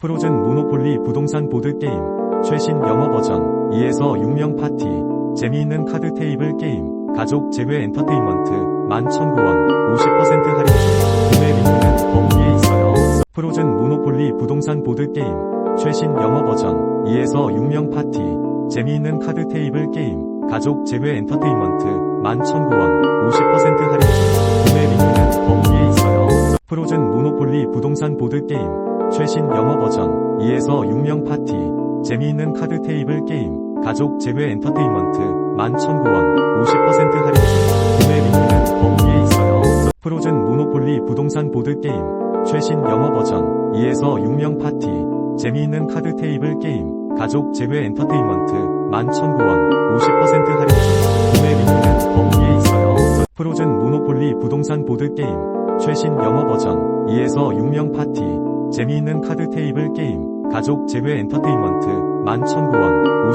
프로즌 모노폴리 부동산 보드게임 최신 영어 버전 2에서 6명 파티 재미있는 카드 테이블 게임 가족 제외 엔터테인먼트 11,000구원 50% 할인 중 구매 링크는 더보기에 있어요. 프로즌 모노폴리 부동산 보드게임 최신 영어 버전 2에서 6명 파티 재미있는 카드 테이블 게임 가족 제외 엔터테인먼트 11,000구원 50% 할인 중 구매 링크는 더보기에 있어요. 프로즌 모노폴리 부동산 보드게임 최신 영어 버전 2에서 6명 파티 재미있는 카드 테이블 게임 가족 제외 엔터테인먼트 11,000구원 50% 할인 중 구매 링크는 더보기에 있어요. 프로즌 모노폴리 부동산 보드게임 최신 영어 버전 2에서 6명 파티 재미있는 카드 테이블 게임 가족 제외 엔터테인먼트 11,000구원 50% 할인 중 구매 링크는 더보기에 있어요. 프로즌 모노폴리 부동산 보드게임 최신 영어 버전 2에서 6명 파티 재미있는 카드 테이블 게임 가족 제외 엔터테인먼트 11,000구원